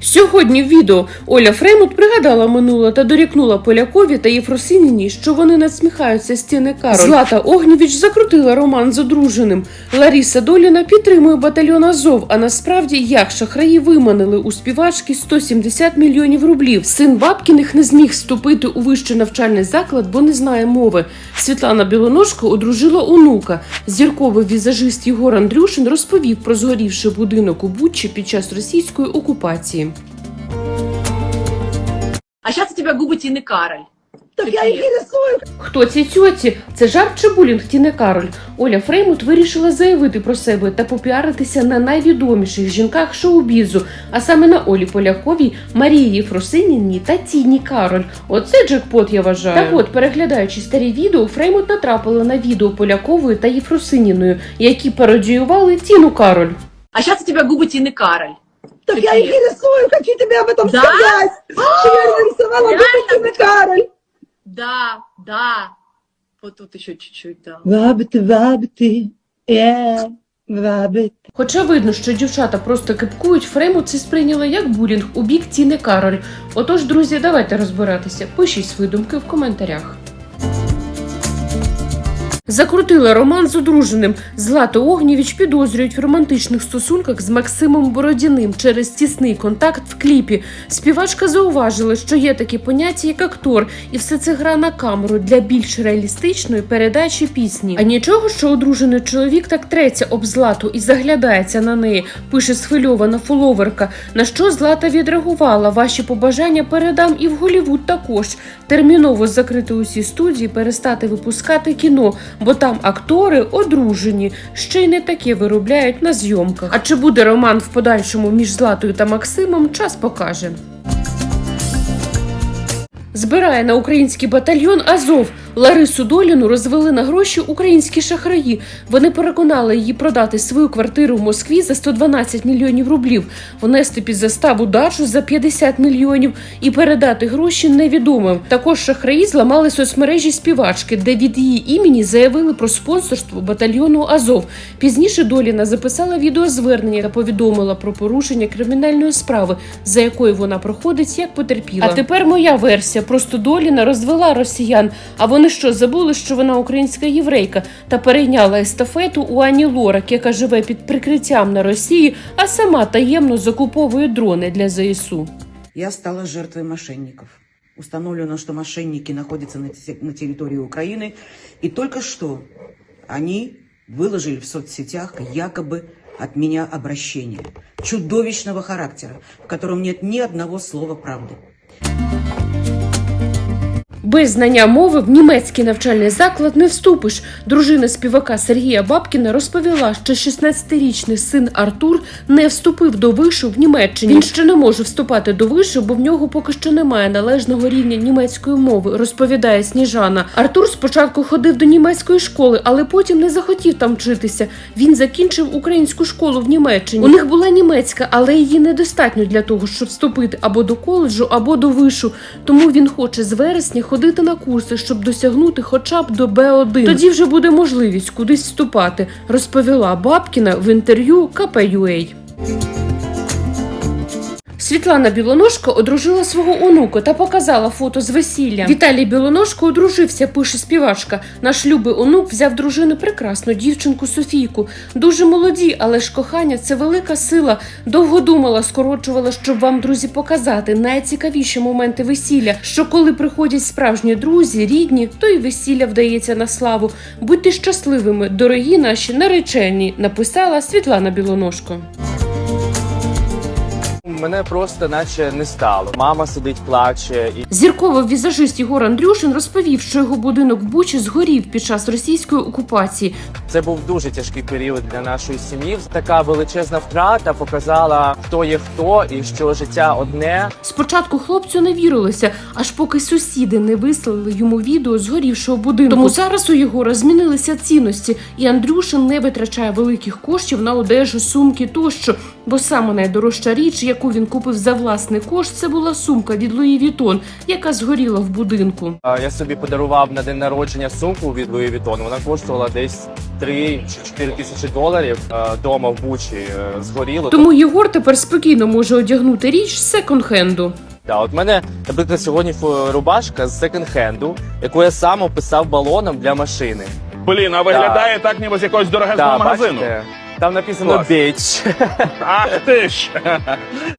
Сьогодні в відео Оля Фремут пригадала минуле та дорікнула Полякові та Єфросиніні, що вони надсміхаються з стіни Кароль. Злата Огнєвіч закрутила роман з одруженим. Ларіса Доліна підтримує батальйон Азов. А насправді як шахраї виманили у співачки 170 мільйонів рублів. Син Бабкіних не зміг вступити у вищий навчальний заклад, бо не знає мови. Світлана Білоножко одружила онука. Зірковий візажист Єгор Андрюшин розповів про згорівший будинок у Буччі під час російської окупації. А сейчас у тебя губы Тины Кароль. Так я їх і рисую. Хто ці цьоці? Це жарт чи булінг Тіни Кароль? Оля Фреймут вирішила заявити про себе та попіаритися на найвідоміших жінках шоу-бізу, а саме на Олі Поляковій, Марії Єфросиніні та Тіні Кароль. Оце джекпот, я вважаю. Так от, переглядаючи старі відео, Фреймут натрапила на відео Полякової та Єфросиніною, які пародіювали Тіну Кароль. А сейчас у тебя губы Тины Кароль. Так я їх і рисую, хочу тобі об этом Да? сказати. Що я нарисувала Реально? Кароль. Да, да. Вот тут еще чуть-чуть, да. Вабити, вабити, е, вабити. Хоча видно, що дівчата просто кипкують, Фрейму це сприйняла як булінг у бік Тіни Кароль. Отож, друзі, давайте розбиратися. Пишіть свої думки в коментарях. Закрутила роман з одруженим. Злату Огнєвіч підозрюють в романтичних стосунках з Максимом Бородяним через тісний контакт в кліпі. Співачка зауважила, що є такі поняття, як актор, і все це гра на камеру для більш реалістичної передачі пісні. А нічого, що одружений чоловік так треться об злату і заглядається на неї, пише схвильована фоловерка. На що злата відреагувала? Ваші побажання передам і в Голівуд також. Терміново закрити усі студії, перестати випускати кіно, бо там актори одружені, ще й не таке виробляють на зйомках. А чи буде роман в подальшому між Златою та Максимом, час покаже. Збирає на український батальйон Азов. Ларису Доліну розвели на гроші українські шахраї. Вони переконали її продати свою квартиру в Москві за 112 мільйонів рублів, внести під заставу дачу за 50 мільйонів і передати гроші невідомим. Також шахраї зламали соцмережі співачки, де від її імені заявили про спонсорство батальйону Азов. Пізніше Доліна записала відеозвернення та повідомила про порушення кримінальної справи, за якою вона проходить як потерпіла. А тепер моя версія. Просто Доліна розвела росіян. А вони що забули, що вона українська єврейка та перейняла естафету у Ані Лорак, яка живе під прикриттям на Росії, а сама таємно закуповує дрони для ЗСУ. Я стала жертвой мошенников. Установлено, что мошенники находятся на, те- на территории Украины, и только что они выложили в соцсетях якобы от меня обращение чудовищного характера, в котором нет ни одного слова правды. Без знання мови в німецький навчальний заклад не вступиш. Дружина співака Сергія Бабкіна розповіла, що 16-річний син Артур не вступив до вишу в Німеччині. Він ще не може вступати до вишу, бо в нього поки що немає належного рівня німецької мови, розповідає Сніжана. Артур спочатку ходив до німецької школи, але потім не захотів там вчитися. Він закінчив українську школу в Німеччині. У них була німецька, але її недостатньо для того, щоб вступити або до коледжу, або до вишу. Тому він хоче з вересня ходити на курси, щоб досягнути хоча б до Б1. Тоді вже буде можливість кудись вступати, розповіла Бабкіна в інтерв'ю КПЮА. Світлана Білоножко одружила свого онука та показала фото з весілля. Віталій Білоножко одружився, пише співачка. Наш любий онук взяв дружину прекрасну дівчинку Софійку. Дуже молоді, але ж кохання це велика сила. Довго думала, скорочувала, щоб вам, друзі, показати найцікавіші моменти весілля. Що коли приходять справжні друзі, рідні, то і весілля вдається на славу. Будьте щасливими, дорогі наші наречені, написала Світлана Білоножко. Мене просто наче не стало. Мама сидить, плаче, і Зірковий візажист Єгор Андрюшин розповів, що його будинок в Бучі згорів під час російської окупації. це був дуже тяжкий період для нашої сім'ї. Така величезна втрата показала, хто є хто, і що життя одне. Спочатку хлопцю не вірилося, аж поки сусіди не вислали йому відео згорівшого будинку. Тому зараз у Єгора змінилися цінності, і Андрюшин не витрачає великих коштів на одежу, сумки тощо. Бо саме найдорожча річ, яку він купив за власний кошт, це була сумка від Луї Вітон, яка згоріла в будинку. Я собі подарував на день народження сумку від Louis Vuitton. Вона коштувала десь 3 чи 4 тисячі доларів. Дома в Бучі е, згоріло. Тому Єгор тепер спокійно може одягнути річ з секонд-хенду. Да, от мене, наприклад, сьогодні рубашка з секонд-хенду, яку я сам описав балоном для машини. Блін, а виглядає так, ніби з якогось дорогезного Да, магазину. бачите? Там написано Клас. «Біч». Ах ти ж!